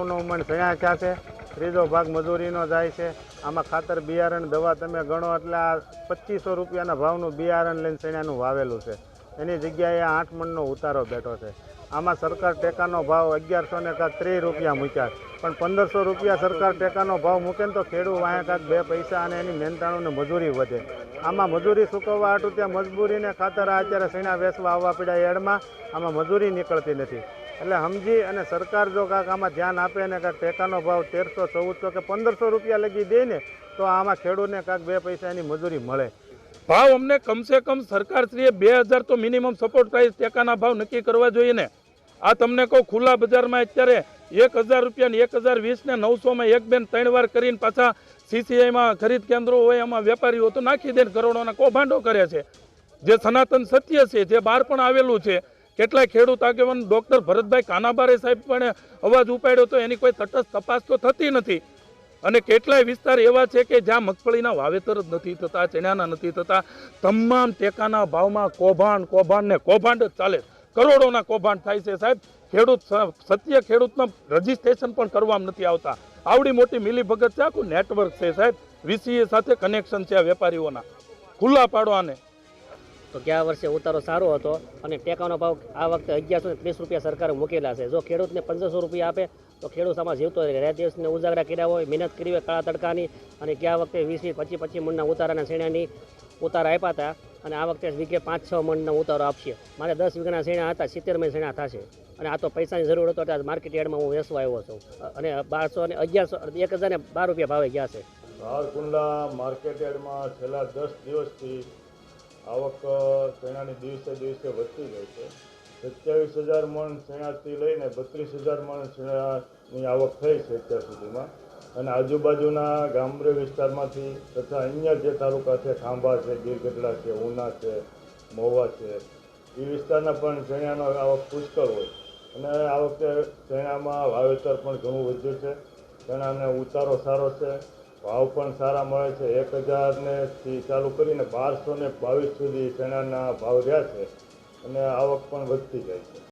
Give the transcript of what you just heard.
નો મણ ક્યાં છે? ત્રીજો ભાગ મજૂરીનો જાય છે. આમાં ખાતર, બિયારણ, દવા તમે ગણો એટલે આ પચીસો રૂપિયાના ભાવનું બિયારણ લઈને ચણાનું વાવેલું છે. એની જગ્યાએ આઠ મણનો ઉતારો બેઠો છે. આમાં સરકાર ટેકાનો ભાવ અગિયારસો ને કાંક ત્રીસ રૂપિયા મૂક્યા પણ પંદરસો રૂપિયા સરકાર ટેકાનો ભાવ મૂકે ને તો ખેડૂત વાયા કાંક બે પૈસા અને એની મહેનતાણુને મજૂરી વધે. આમાં મજૂરી ચૂકવવા હાટું ત્યાં મજબૂરીને ખાતર અત્યારે સૈણા વેચવા આવવા પડ્યા એડમાં. આમાં મજૂરી નીકળતી નથી. એટલે સમજી અને સરકાર જો કાંક આમાં ધ્યાન આપે ને કાંક ટેકાનો ભાવ તેરસો, ચૌદસો કે પંદરસો રૂપિયા લગી દે ને, તો આમાં ખેડૂતને કાંક બે પૈસા એની મજૂરી મળે. ભાવ અમને કમસે કમ સરકારશ્રીએ બે હજાર તો મિનિમમ સપોર્ટ પ્રાઇસ ટેકાના ભાવ નક્કી કરવા જોઈએ ને. આ તમને કહું, ખુલ્લા બજારમાં અત્યારે એક હજાર રૂપિયા એક હજાર વીસને નવસોમાં એક બેન ત્રણ વાર કરીને પાછા સીસીઆઈમાં ખરીદ કેન્દ્રો હોય એમાં વેપારીઓ તો નાખી દે કરોડોના કૌભાંડો કરે છે. જે સનાતન સત્ય છે, જે બહાર પણ આવેલું છે કેટલાય ખેડૂત આગેવાન ડૉક્ટર ભરતભાઈ કાનાબારે સાહેબ પણ અવાજ ઉપાડ્યો તો એની કોઈ તટસ્થ તપાસ તો થતી નથી. અને કેટલાય વિસ્તાર એવા છે કે જ્યાં મગફળીના વાવેતર જ નથી થતા ચણાના નથી થતા. તમામ ટેકાના ભાવમાં કૌભાંડ કૌભાંડ ને કૌભાંડ જ ચાલે. કરોડોના કૌભાંડ થાય છે સાહેબ. ખેડૂત સત્ય ખેડૂતનું રજીસ્ટ્રેશન પણ કરવામાં નથી આવતા. આવડી મોટી મિલીભગત છે, આખું નેટવર્ક છે સાહેબ. વીસીએ સાથે કનેક્શન છે આ વેપારીઓના. ખુલ્લા પાડો આને. તો ગયા વર્ષે ઉતારો સારો હતો અને ટેકાનો ભાવ આ વખતે અગિયારસો ત્રીસ રૂપિયા સરકારે મૂકેલા છે. જો ખેડૂતને પંદરસો રૂપિયા આપે, તો ખેડૂત આમાં જીવતો રહે. દિવસને ઉજાગરા કર્યા હોય, મહેનત કરી હોય, કાળા તડકાની અને ગયા વખતે વીસ વીસ, પચીસ પચીસ મણના ઉતારાના શેણાની ઉતારા આપ્યા હતા અને આ વખતે વીઘે પાંચ છ મણનો ઉતારો આપશે. મારે દસ વીઘાના શેણા હતા, સિત્તેર મણ શેણા થશે. અને આ તો પૈસાની જરૂર હતો એટલે માર્કેટ યાર્ડમાં હું વેસવા આવ્યો છું. અને બારસો અને અગિયારસો, એક હજાર ને બાર રૂપિયા ભાવે ગયા છે. ભાવકુંડલા માર્કેટ યાર્ડમાં છેલ્લા દસ દિવસથી આવક શેણાની દિવસે દિવસે વધતી ગઈ છે. સત્યાવીસ હજાર મણ શેણાથી લઈને બત્રીસ હજાર મણ શેણાની આવક થઈ છે અત્યાર સુધીમાં. અને આજુબાજુના ગામડે વિસ્તારમાંથી તથા અહીંયા જે તાલુકા છે, ખાંભા છે, ગીરગઢડા છે, ઉના છે મહુવા છે, એ વિસ્તારના પણ ચણાનો આવક પુષ્કળ હોય. અને આ વખતે ચણામાં વાવેતર પણ ઘણું વધ્યું છે. ચણાને ઉતારો સારો છે. ભાવ પણ સારા મળે છે. એક હજારને થી ચાલુ કરીને બારસો ને બાવીસ સુધી ચણાના ભાવ રહ્યા છે અને આવક પણ વધતી જાય છે.